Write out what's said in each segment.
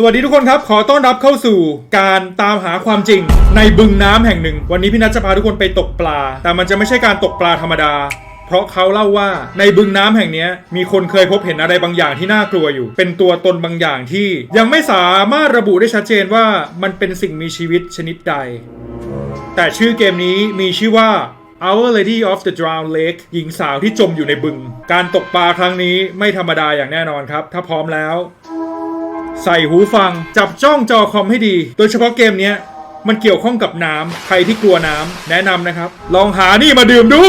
สวัสดีทุกคนครับ ขอต้อนรับเข้าสู่การตามหาความจริง ในบึงน้ำแห่งหนึ่ง วันนี้พี่นัทจะพาทุกคนไปตกปลา แต่มันจะไม่ใช่การตกปลาธรรมดา เพราะเขาเล่าว่าในบึงน้ำแห่งนี้มีคนเคยพบเห็นอะไรบางอย่างที่น่ากลัวอยู่ เป็นตัวตนบางอย่างที่ยังไม่สามารถระบุได้ชัดเจนว่ามันเป็นสิ่งมีชีวิตชนิดใด แต่ชื่อเกมนี้มีชื่อว่า Our Lady of the Drowned Lake หญิงสาวที่จมอยู่ในบึง การตกปลาครั้งนี้ไม่ธรรมดาอย่างแน่นอนครับ ถ้าพร้อมแล้ว ใส่หูฟัง จับจ้องจอคอมให้ดี โดยเฉพาะเกมนี้มันเกี่ยวข้องกับน้ำใครที่กลัวน้ำแนะนำนะครับ ลองหานี่มาดื่มดู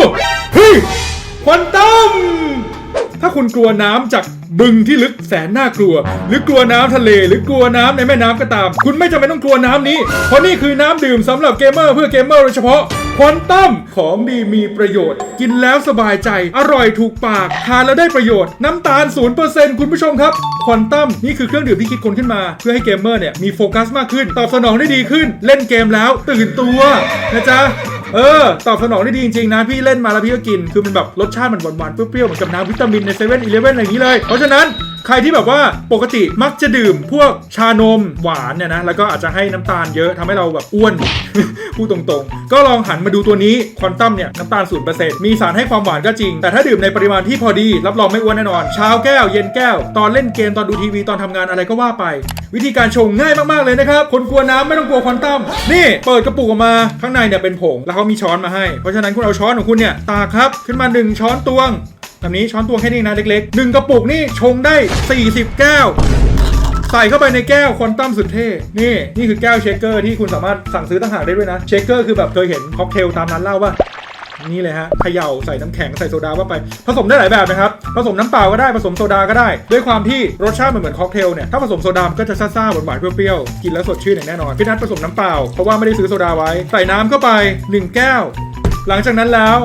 เฮ้ยควันตัมถ้าคุณกลัวน้ำจาก บึงที่ลึกแสนน่ากลัว หรือกลัวน้ำทะเล หรือกลัวน้ำในแม่น้ำก็ตาม คุณไม่จำเป็นต้องกลัวน้ำนี้ เพราะนี่คือน้ำดื่มสำหรับเกมเมอร์เพื่อเกมเมอร์โดยเฉพาะควอนตัมของดีมีประโยชน์ กินแล้วสบายใจ อร่อยถูกปาก ทานแล้วได้ประโยชน์ น้ำตาล 0%คุณผู้ชมครับควอนตัมนี่คือเครื่องดื่มที่คิดค้นขึ้นมา เพื่อให้เกมเมอร์เนี่ยมีโฟกัสมากขึ้น ตอบสนองได้ดีขึ้น เล่นเกมแล้วตื่นตัวนะจ๊ะเออ ตอบสนองได้ดีจริงๆนะ พี่เล่นมาแล้วพี่ก็กิน คือมันแบบรสชาติมันหวานๆเปรี้ยวๆเหมือนกับน้ำวิตามินในเซเว่นอีเลฟเว่นอะไรอย่างนี้เลยเพราะะฉะนั้นใครที่แบบว่าปกติมักจะดื่มพวกชานมหวานเนี่ยนะ แล้วก็อาจจะให้น้ำตาลเยอะทำให้เราแบบอ้วน พูดตรงๆ ก็ลองหันมาดูตัวนี้ควอนตัมเนี่ยน้ำตาล0%มีสารให้ความหวานก็จริง แต่ถ้าดื่มในปริมาณที่พอดี รับรองไม่อ้วนแน่นอน เช้าแก้ว เย็นแก้ว ตอนเล่นเกมตอนดูทีวีตอนทำงานอะไรก็ว่าไป วิธีการชงง่ายมากๆเลยนะครับ คนกลัวน้ำไม่ต้องกลัวควอนตัมนี่เปิดกระปุกออกมาข้างในเนี่ยเป็นผงแล้วเขามีช้อนมาให้เพราะฉะนั้นคุณเอาช้อนของคุณเนี่ยตาครับขึ้นมา1ช้อนตวง แบบนี้ช้อนตวงแค่นี้นะเล็กๆหนึ่งกระปุกนี่ชงได้ 40 แก้ว ใส่เข้าไปในแก้วควอนตัมสุดเท่ นี่ นี่คือแก้วเชคเกอร์ที่คุณสามารถสั่งซื้อต่างหากได้ด้วยนะ เชคเกอร์คือแบบเคยเห็นค็อกเทลตามร้านเหล้าป่ะนี่เลยฮะเขย่าใส่น้ำแข็งใส่โซดาเข้าไป ผสมได้หลายแบบนะครับ ผสมน้ำเปล่าก็ได้ ผสมโซดาก็ได้ ด้วยความที่รสชาติมันเหมือนค็อกเทลเนี่ย ถ้าผสมโซดามก็จะซ่าๆ หวานๆ เปรี้ยวๆ กินแล้วสดชื่นอย่างแน่นอน พี่นัทผสมน้ำเปล่า เพราะว่าไม่ได้ซื้อโซดาไว้ ใส่น้ำเข้าไป 1 แก้ว หลังจากนั้นแล้ว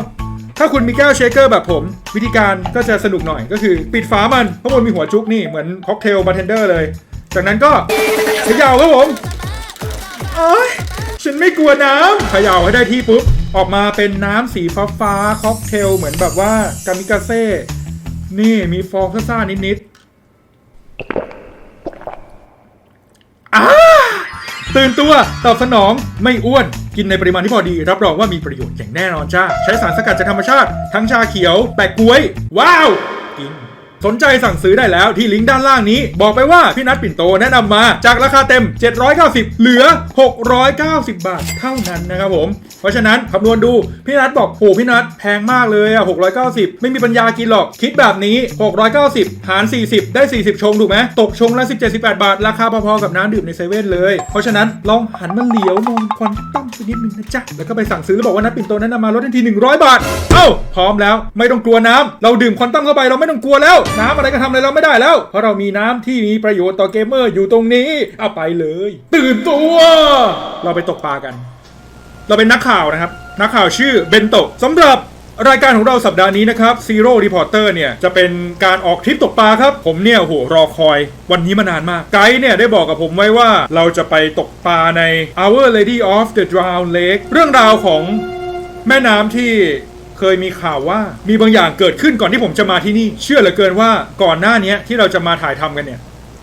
ถ้าคุณมีแก้วเชคเกอร์แบบผม วิธีการก็จะสนุกหน่อยก็คือ ปิดฝามันเพราะมันมีหัวจุกนี่เหมือนค็อกเทลบาร์เทนเดอร์เลย จากนั้นก็เขย่าครับผมเอ้ยฉันไม่กลัวน้ำเขย่าให้ได้ที่ปุ๊บ ออกมาเป็นน้ำสีฟ้าฟ้าค็อกเทลเหมือนแบบว่ากามิกาเซ่นี่มีฟองซ่าๆนิดๆอ้า ตื่นตัว ตอบสนอง ไม่อ้วน กินในปริมาณที่พอดี รับรองว่ามีประโยชน์อย่างแน่นอนจ้า ใช้สารสกัดจากธรรมชาติ ทั้งชาเขียว แปะกล้วย ว้าว กิน สนใจสั่งซื้อได้แล้วที่ลิงก์ด้านล่างนี้ บอกไปว่าพี่นัทปิ่นโตแนะนำมาจากราคาเต็ม 790 เหลือ 690 บาทเท่านั้นนะครับผม เพราะฉะนั้นคำนวณดู พี่นัทบอกโหพี่นัทแพงมากเลยอะ690 ไม่มีปัญญากินหรอก คิดแบบนี้ 690 หาร 40 ได้ 40 ชงถูกไหมตกชงละ17 18 บาท ราคาพอๆกับน้ำดื่มในเซเว่นเลย เพราะฉะนั้นลองหันมาเหลียวมองควอนตั้มสักนิดนึงนะจ๊ะแล้วก็ไปสั่งซื้อแล้วบอกว่านัทปิ่นโตแนะนำมาลดทันที 100 บาท เอ้าพร้อมแล้วไม่ต้องกลัวน้ำเราดื่มควอนตัมเข้าไปเราไม่ต้องกลัวแล้วน้ำอะไรก็ทำอะไรเราไม่ได้แล้ว เพราะเรามีน้ำที่มีประโยชน์ต่อเกมเมอร์อยู่ตรงนี้ เอาไปเลย ตื่นตัว เราไปตกปลากัน เราเป็นนักข่าวนะครับ นักข่าวชื่อเบนโตะสำหรับรายการของเราสัปดาห์นี้นะครับ Zero Reporter เนี่ย จะเป็นการออกทริปตกปลาครับ ผมเนี่ยโอ้โหรอคอยวันนี้มานานมาก ไกด์เนี่ย ได้บอกกับผมไว้ว่าเราจะไปตกปลาใน Our Lady of the Drowned Lake เรื่องราวของแม่น้ำที่ เคยมีข่าวว่ามีบางอย่างเกิดขึ้นก่อนที่ผมจะมาที่นี่ เชื่อเหลือเกินว่าก่อนหน้านี้ที่เราจะมาถ่ายทำกันเนี่ย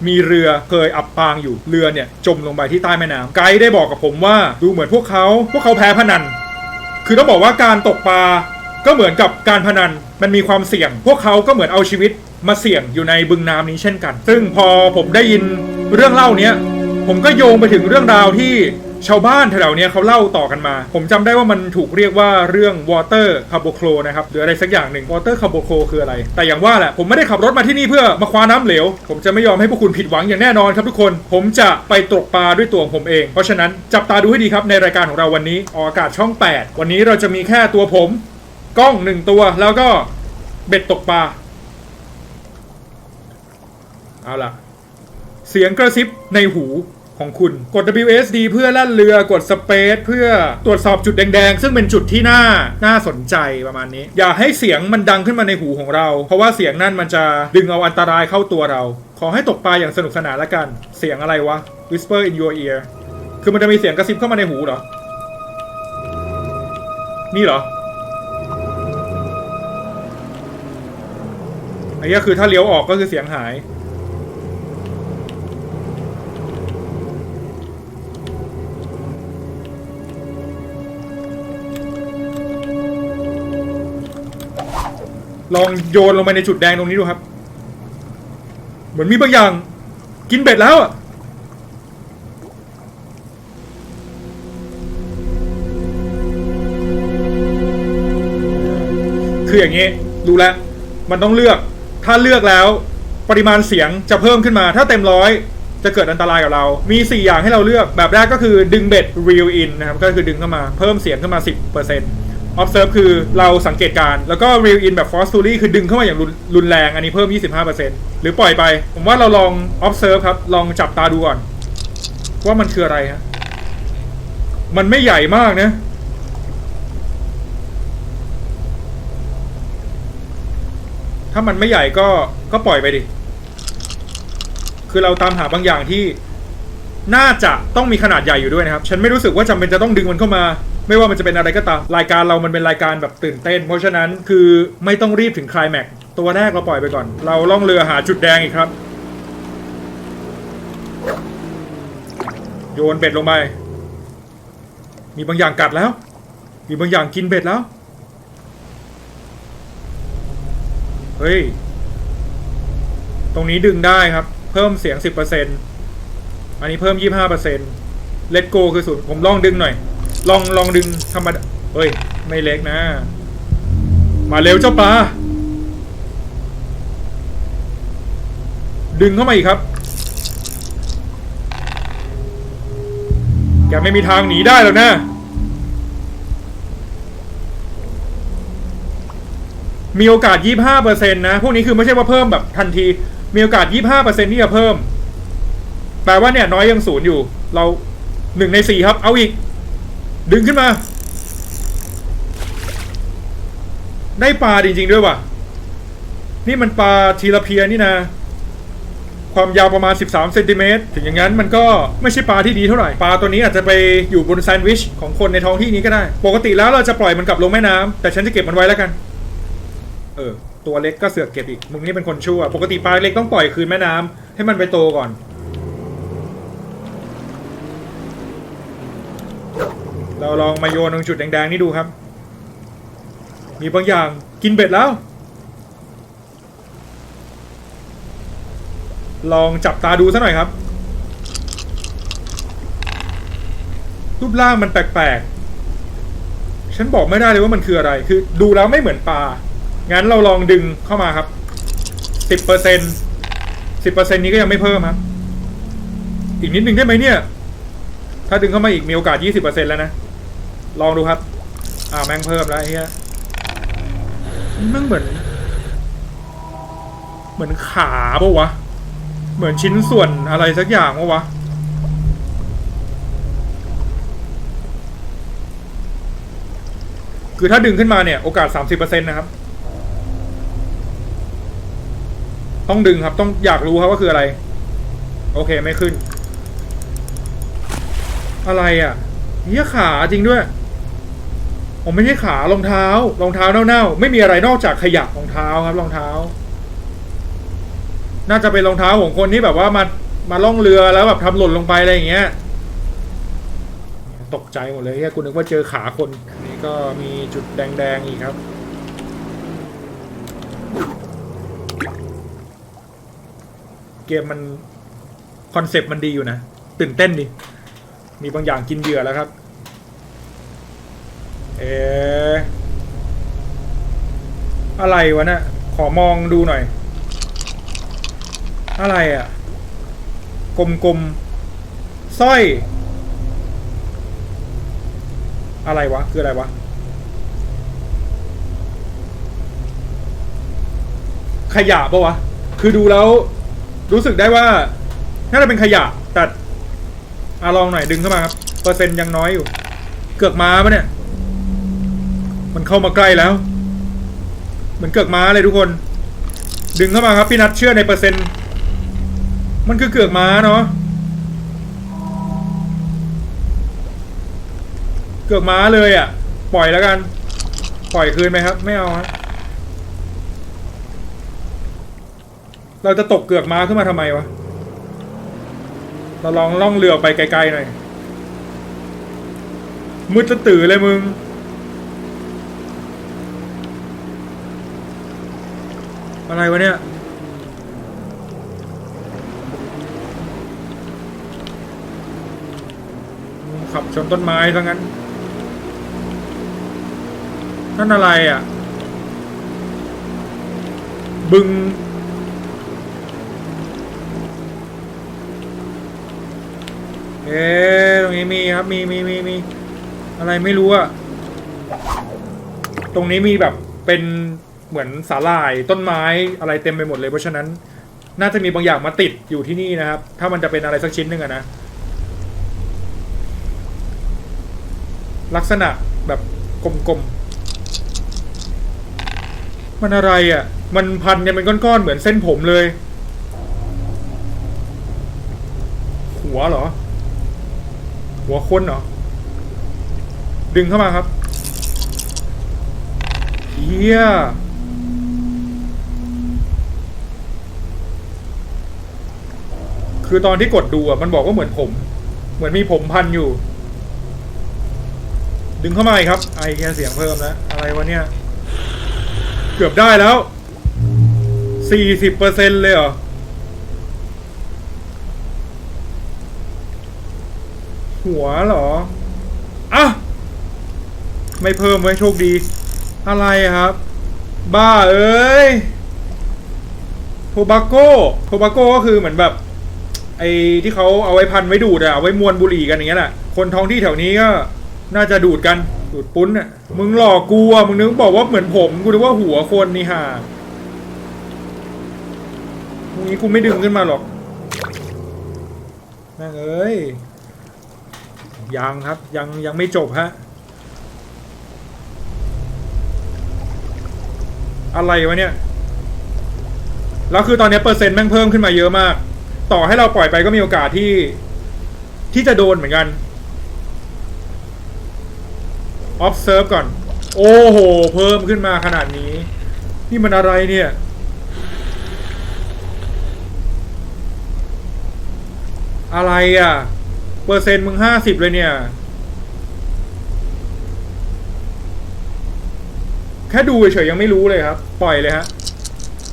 มีเรือเคยอับปางอยู่เรือเนี่ยจมลงไปที่ใต้แม่น้ำไกด์ได้บอกกับผมว่าดูเหมือนพวกเขา พวกเขาแพ้พนัน คือต้องบอกว่าการตกปลาก็เหมือนกับการพนันมันมีความเสี่ยง พวกเขาก็เหมือนเอาชีวิตมาเสี่ยงอยู่ในบึงน้ำนี้เช่นกัน ซึ่งพอผมได้ยินเรื่องเล่าเนี้ยผมก็โยงไปถึงเรื่องราวที่ ชาวบ้านแถวๆเนี้ยเขาเล่าต่อกันมา ผมจำได้ว่ามันถูกเรียกว่าเรื่อง water caboclo นะครับหรืออะไรสักอย่างหนึ่ง water caboclo คืออะไร แต่อย่างว่าแหละผมไม่ได้ขับรถมาที่นี่เพื่อมาคว้าน้ำเหลว ผมจะไม่ยอมให้พวกคุณผิดหวังอย่างแน่นอนครับทุกคน ผมจะไปตกปลาด้วยตัวของผมเอง เพราะฉะนั้นจับตาดูให้ดีครับในรายการของเราวันนี้ออกอากาศช่อง 8 วันนี้เราจะมีแค่ตัวผม กล้องหนึ่งตัวแล้วก็เบ็ดตกปลาเอาล่ะ เสียงกระซิบในหู ของคุณ กด WSD เพื่อลั่นเรือกด Space เพื่อตรวจสอบจุดแดง ๆ ซึ่งเป็นจุดที่น่าน่าสนใจประมาณนี้ อย่าให้เสียงมันดังขึ้นมาในหูของเรา เพราะว่าเสียงนั่นมันจะดึงเอาอันตรายเข้าตัวเรา ขอให้ตกปลาอย่างสนุกสนานละกัน เสียงอะไรวะ Whisper in your ear คือมันจะมีเสียงกระซิบเข้ามาในหูเหรอ นี่เหรออันนี้คือถ้าเลี้ยวออกก็คือเสียงหาย ลองโยนลงไปในจุดแดงตรงนี้ดูครับ เหมือนมีบางอย่าง กินเบ็ดแล้วอะคืออย่างนี้ดูแลมันต้องเลือก ถ้าเลือกแล้วปริมาณเสียงจะเพิ่มขึ้นมา ถ้าเต็มร้อยจะเกิดอันตรายกับเรา มี 4 อย่างให้เราเลือก แบบแรกก็คือดึงเบ็ด reel in นะครับ ก็คือดึงเข้ามา เพิ่มเสียงขึ้นมา 10% observe คือเราสังเกตการ แล้วก็ reel in แบบ forcefully คือดึงเข้ามาอย่างรุนรุนแรง อันนี้เพิ่ม 25%หรือปล่อยไป ผมว่าเราลอง observe ครับ ลองจับตาดูก่อน ว่ามันคืออะไรฮะ มันไม่ใหญ่มากนะ ถ้ามันไม่ใหญ่ก็ก็ปล่อยไปดิ คือเราตามหาบางอย่างที่ น่าจะต้องมีขนาดใหญ่อยู่ด้วยนะครับ ฉันไม่รู้สึกว่าจำเป็นจะต้องดึงมันเข้ามา ไม่ว่ามันจะเป็นอะไรก็ตามรายการเรามันเป็นรายการแบบตื่นเต้น เพราะฉะนั้นคือไม่ต้องรีบถึงคลายแม็กตัวแรกเราปล่อยไปก่อน เราล่องเรือหาจุดแดงอีกครับ โยนเบ็ดลงไป มีบางอย่างกัดแล้ว มีบางอย่างกินเบ็ดแล้ว เฮ้ย ตรงนี้ดึงได้ครับ เพิ่มเสียง 10%อันนี้เพิ่ม 25%เลตโกคือศูนย์ผมลองดึงหน่อย ลองลองดึงธรรมดาเฮ้ย ไม่เล็กนะ มาเร็วเจ้าปลา ดึงเข้ามาอีกครับ แกไม่มีทางหนีได้หรอกนะ มีโอกาส 25%นะ พวกนี้คือไม่ใช่ว่าเพิ่มแบบทันที มีโอกาส 25%ที่จะเพิ่ม แปลว่าเนี่ยน้อยยังศูนย์อยู่ เราหนึ่งในสี่ครับ เอาอีก ดึงขึ้นมา ได้ปลาจริงๆด้วยว่ะ นี่มันปลาทีลาเพียนี่นะ ความยาวประมาณ 13เซนติเมตรถึงอย่างนั้นมันก็ไม่ใช่ปลาที่ดีเท่าไหร่ ปลาตัวนี้อาจจะไปอยู่บนแซนด์วิชของคนในท้องที่นี้ก็ได้ ปกติแล้วเราจะปล่อยมันกลับลงแม่น้ำแต่ฉันจะเก็บมันไว้แล้วกัน เออ ตัวเล็กก็เสือกเก็บอีก มึงนี่เป็นคนชั่ว ปกติปลาเล็กต้องปล่อยคืนแม่น้ำให้มันไปโตก่อน เราลองมาโยนตรงจุดแดงๆนี่ดูครับ มีบางอย่างกินเบ็ดแล้ว ลองจับตาดูซะหน่อยครับ รูปร่างมันแปลกๆ ฉันบอกไม่ได้เลยว่ามันคืออะไร คือดูแล้วไม่เหมือนปลา งั้นเราลองดึงเข้ามาครับ สิบเปอร์เซ็นสิบเปอร์เซ็นนี้ก็ยังไม่เพิ่มครับ อีกนิดหนึ่งได้ไหมเนี่ย ถ้าดึงเข้ามาอีกมีโอกาสยี่สิบเปอร์เซ็นแล้วนะ ลองดูครับอ่าแม่งเพิ่มแล้วไอ้เฮียมันเหมือน เหมือนขาปะวะ เหมือนชิ้นส่วนอะไรสักอย่างปะวะคือถ้าดึงขึ้นมาเนี่ย โอกาส 30%นะครับ ต้องดึงครับ ต้องอยากรู้ครับว่าคืออะไร โอเคไม่ขึ้น อะไรอะเหี้ยขาจริงด้วย ผมไม่ใช่ขารองเท้ารองเท้าเน่าๆไม่มีอะไรนอกจากขยะรองเท้าครับรองเท้า น่าจะเป็นรองเท้าของคนที่แบบว่ามามาล่องเรือแล้วแบบทำหล่นลงไปอะไรอย่างเงี้ย ตกใจหมดเลยเฮียกูนึกว่าเจอขาคนอันนี้ก็มีจุดแดงๆอีกครับเกมมันคอนเซปต์มันดีอยู่นะ ตื่นเต้นดิมีบางอย่างกินเหยื่อแล้วครับ เอะอะไรวะเนะี่ยขอมองดูหน่อย อะไรอะ่ะ กลมๆสร้อย อะไรวะ คืออะไรวะ ขยะปะวะ คือดูแล้ว รู้สึกได้ว่า น่าจะเป็นขยะแต่อลองหน่อยดึงเข้ามาครับ เปอร์เซ็นต์ยังน้อยอยู่ เกือกม้าปะเนี่ย มันเข้ามาใกล้แล้ว เหมือนเกือกม้าเลยทุกคน ดึงเข้ามาครับพี่นัทเชื่อในเปอร์เซ็นต์ มันคือเกือกม้าเนาะ เกือกม้าเลยอะ่ะ ปล่อยแล้วกัน ปล่อยคืนไหมครับ ไม่เอาฮะเราจะตกเกือกม้าขึ้นมาทำไมวะ เราลองล่องเรือไปไกลๆหน่อย มืดจะตื่อเลยมึง อะไรวะเนี่ยขับชนต้นไม้ซะงั้น นั่นอะไรอะ บึง เอ๊ตรงนี้มีครับ มีมีมีมีอะไรไม่รู้อะตรงนี้มีแบบเป็น เหมือนสาหร่ายต้นไม้อะไรเต็มไปหมดเลยเพราะฉะนั้น น่าจะมีบางอย่างมาติดอยู่ที่นี่นะครับ ถ้ามันจะเป็นอะไรสักชิ้นหนึ่งอะนะ ลักษณะแบบกลมๆ มันอะไรอะ่ะ มันพันกันเป็นก้อนๆ เหมือนเส้นผมเลย หัวเหรอ หัวคนเหรอ ดึงเข้ามาครับเฮีย คือตอนที่กดดูอะมันบอกว่าเหมือนผม เหมือนมีผมพันอยู่ ดึงเข้ามาอีกครับ ไอแค่เสียงเพิ่มแล้วอะไรวะเนี่ย เกือบได้แล้วสี่สิบเปอร์เซ็นเลยเหรอหัวเหรออะไม่เพิ่มไว้โชคดี อะไรครับ บ้าเอ้ยโทบาโก้โทบาโก้ก็คือเหมือนแบบ ไอ้ที่เขาเอาไว้พันไว้ดูดอะเอาไว้มวนบุหรี่กันอย่างเงี้ยแหละคนท้องที่แถวนี้ก็น่าจะดูดกันดูดปุ้นอะมึงหลอกกูอะมึงนึกบอกว่าเหมือนผมกูนึกว่าหัวคนนี่ห่าพรุ่งนี้กูไม่ดึงขึ้นมาหรอกแม่งเอ้ยยังครับยังยังไม่จบฮะอะไรวะเนี่ยแล้วคือตอนนี้เปอร์เซ็นต์แม่งเพิ่มขึ้นมาเยอะมาก ต่อให้เราปล่อยไปก็มีโอกาสที่ ที่จะโดนเหมือนกัน observe ก่อน โอ้โห เพิ่มขึ้นมาขนาดนี้ นี่มันอะไรเนี่ย อะไรอะ เปอร์เซ็นต์มึงห้าสิบเลยเนี่ย แค่ดูเฉยยังไม่รู้เลยครับ ปล่อยเลยฮะ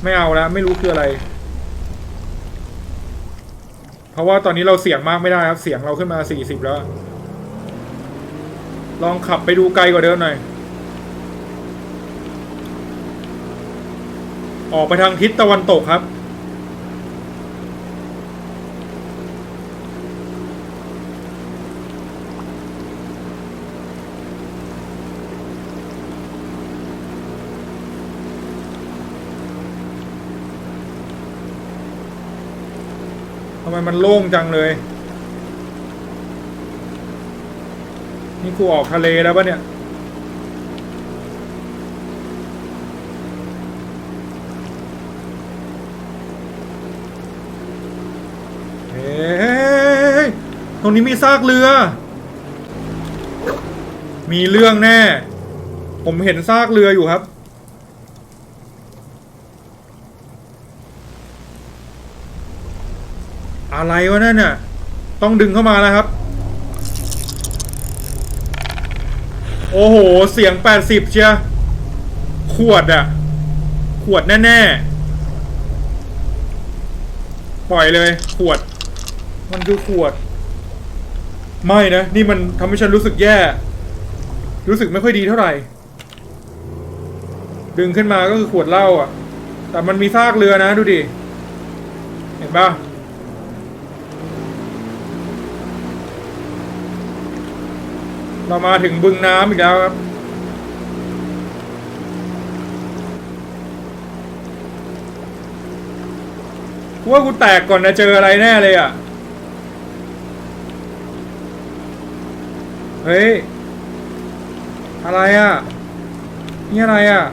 ไม่เอาแล้ว ไม่รู้คืออะไร ราะว่าตอนนี้เราเสียงมากไม่ได้ครับ เสียงเราขึ้นมาสี่สิบแล้ว ลองขับไปดูไกลกว่าเดิมหน่อย ออกไปทางทิศตะวันตกครับำไมมันโล่งจังเลย นี่กูออกทะเลแล้วปะเนี่ยเฮ้ยตรงนี้มีซากเรือ มีเรื่องแน่ ผมเห็นซากเรืออยู่ครับ อะไรวะนั่นน่ะ ต้องดึงเข้ามาแล้วครับ โอ้โห เสียงแปดสิบเชียขวดอะขวดแน่ ๆ ปล่อยเลย ขวด มันคือขวด ไม่นะ นี่มันทำให้ฉันรู้สึกแย่ รู้สึกไม่ค่อยดีเท่าไหร่ ดึงขึ้นมาก็คือขวดเหล้าอะ แต่มันมีซากเรือนะดูดิ เห็นปะ เรามาถึงบึงน้ำอีกแล้วครับ กูว่ากูแตกก่อนนะเจออะไรแน่เลยอะ เฮ้ย อะไรอะ นี่อะไรอะ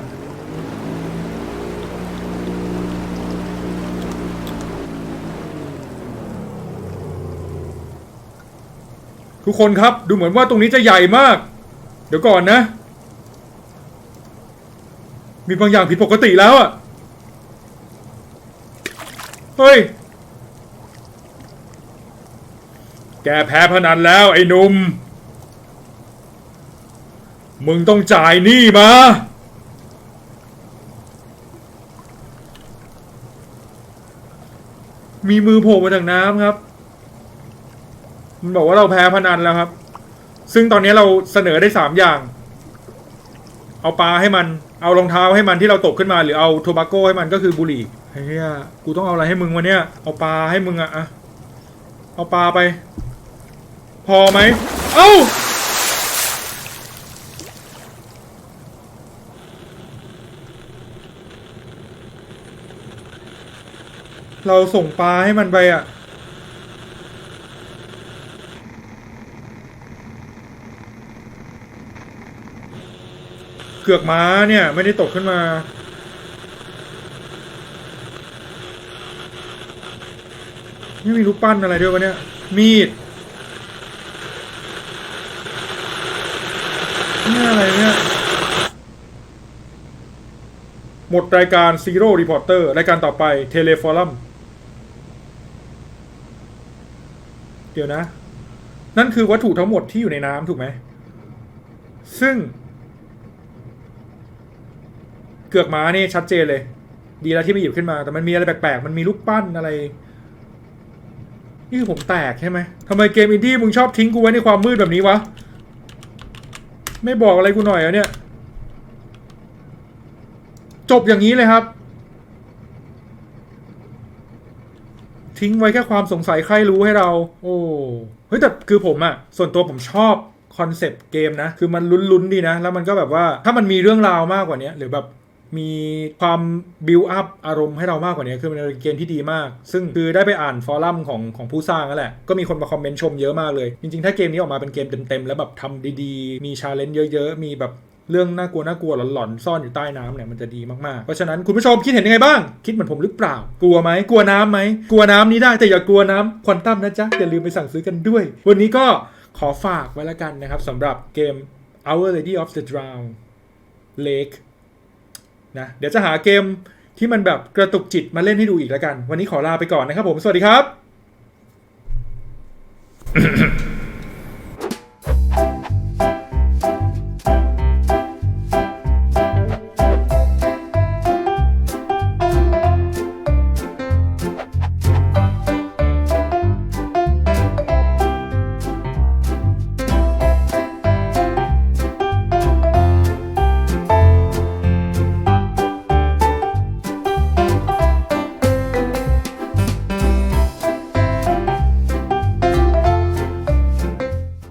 ทุกคนครับดูเหมือนว่าตรงนี้จะใหญ่มาก เดี๋ยวก่อนนะ มีบางอย่างผิดปกติแล้วอะเฮ้ย แกแพ้พนันแล้วไอ้นุ่ม มึงต้องจ่ายหนี้มา มีมือโผล่มาจากน้ำครับ มันบอกว่าเราแพ้พนันแล้วครับ ซึ่งตอนนี้เราเสนอได้สามอย่าง เอาปลาให้มัน เอารองเท้าให้มันที่เราตกขึ้นมาหรือเอาโทบาโก้ให้มันก็คือบุหรี่เฮียกูต้องเอาอะไรให้มึงวะเนี่ย เอาปลาให้มึงอะอะเอาปลาไป พอไหม เอ้าเราส่งปลาให้มันไปอะ เกือกม้าเนี่ย ไม่ได้ตกขึ้นมาไม่มีรูปปั้นอะไรด้วยวะเนี่ย มีดนี่อะไรเนี่ย หมดรายการ Zero Reporter รายการต่อไป Teleforum เดี๋ยวนะ นั่นคือวัตถุทั้งหมดที่อยู่ในน้ำถูกไหม ซึ่ง เกือกม้านี่ชัดเจนเลย ดีแล้วที่ไม่หยิบขึ้นมา แต่มันมีอะไรแปลกๆ มันมีลูกปั้นอะไร นี่คือผมแตกใช่ไหมทำไมเกมอินดี้มึงชอบทิ้งกูไว้ในความมืดแบบนี้วะ ไม่บอกอะไรกูหน่อยอะเนี่ย จบอย่างนี้เลยครับ ทิ้งไว้แค่ความสงสัยใครรู้ให้เรา โอ้เฮ้ยแต่คือผมอะส่วนตัวผมชอบคอนเซปต์เกมนะ คือมันลุ้นๆดีนะ แล้วมันก็แบบว่าถ้ามันมีเรื่องราวมากกว่านี้หรือแบบ มีความบิวอัพอารมณ์ให้เรามากกว่านี้คือเป็นเกมที่ดีมาก ซึ่งคือได้ไปอ่านฟอรัมของของผู้สร้างนั่นแหละ ก็มีคนมาคอมเมนต์ชมเยอะมากเลย จริงๆ ถ้าเกมนี้ออกมาเป็นเกมเต็มๆ แล้วแบบทำดีๆ มีชาเลนจ์เยอะๆ มีแบบเรื่องน่ากลัวน่ากลัวหลอนๆซ่อนอยู่ใต้น้ำเนี่ยมันจะดีมากๆ เพราะฉะนั้นคุณผู้ชมคิดเห็นยังไงบ้าง คิดเหมือนผมหรือเปล่า กลัวไหมกลัวน้ำไหมกลัวน้ำนี้ได้แต่อย่ากลัวน้ำควอนตัมนะจ๊ะอย่าลืมไปสั่งซื้อกันด้วย วันนี้ก็ขอฝากไว้แล้วกันนะครับสำหรับเกม Our Lady of the Drown Lake นะเดี๋ยวจะหาเกมที่มันแบบกระตุกจิตมาเล่นให้ดูอีกแล้วกัน วันนี้ขอลาไปก่อนนะครับผม สวัสดีครับ